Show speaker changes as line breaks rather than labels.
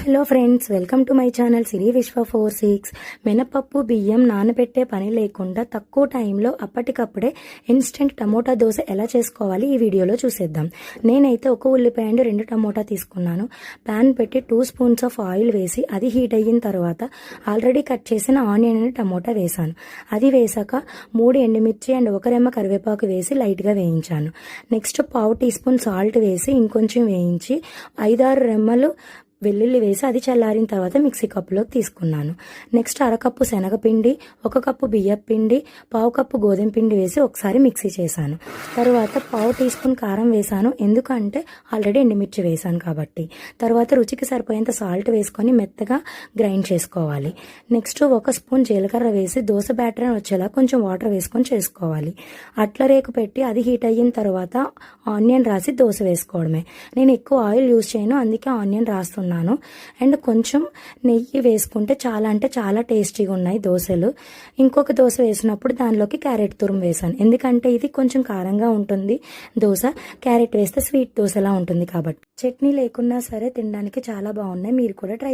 Hello friends welcome to my channel Siri Vishwa four six. మినపప్పు బియ్యం నానబెట్టే పని లేకుండా తక్కువ టైంలో అప్పటికప్పుడే ఇన్స్టెంట్ టమోటా దోశ ఎలా చేసుకోవాలి ఈ వీడియోలో చూసేద్దాం. నేనైతే ఒక ఉల్లిపాయ అండ్ రెండు టమోటా తీసుకున్నాను. ప్యాన్ పెట్టి టూ స్పూన్స్ ఆఫ్ ఆయిల్ వేసి అది హీట్ అయిన తర్వాత ఆల్రెడీ కట్ చేసిన ఆనియన్ అండ్ టమోటా వేసాను. అది వేసాక మూడు ఎండుమిర్చి అండ్ ఒక రెమ్మ కరివేపాకు వేసి లైట్గా వేయించాను. నెక్స్ట్ పావు టీ స్పూన్ సాల్ట్ వేసి ఇంకొంచెం వేయించి ఐదారు రెమ్మలు వెల్లుల్లి వేసి అది చల్లారిన తర్వాత మిక్సీ కప్పులోకి తీసుకున్నాను. నెక్స్ట్ అరకప్పు శనగపిండి ఒక కప్పు బియ్యం పిండి పావు కప్పు గోధుమ పిండి వేసి ఒకసారి మిక్సీ చేశాను. తర్వాత పావు టీ స్పూన్ కారం వేసాను ఎందుకంటే ఆల్రెడీ ఎండుమిర్చి వేసాను కాబట్టి. తర్వాత రుచికి సరిపోయేంత సాల్ట్ వేసుకొని మెత్తగా గ్రైండ్ చేసుకోవాలి. నెక్స్ట్ ఒక స్పూన్ జీలకర్ర వేసి దోశ బ్యాటర్ వచ్చేలా కొంచెం వాటర్ వేసుకొని చేసుకోవాలి. అట్ల రేకు పెట్టి అది హీట్ అయిన తర్వాత ఆనియన్ రాసి దోశ వేసుకోవడమే. నేను ఎక్కువ ఆయిల్ యూజ్ చేయను అందుకే ఆనియన్ రాస్తున్నాను. అండ్ కొంచెం నెయ్యి వేసుకుంటే చాలా అంటే చాలా టేస్టీగా ఉన్నాయి దోశలు. ఇంకొక దోశ వేసినప్పుడు దానిలోకి క్యారెట్ తురుము వేసాను. ఎందుకంటే ఇది కొంచెం కారంగా ఉంటుంది దోశ. క్యారెట్ వేస్తే స్వీట్ దోశలా ఉంటుంది కాబట్టి. చట్నీ లేకున్నా సరే తినడానికి చాలా బాగున్నాయి. మీరు కూడా ట్రై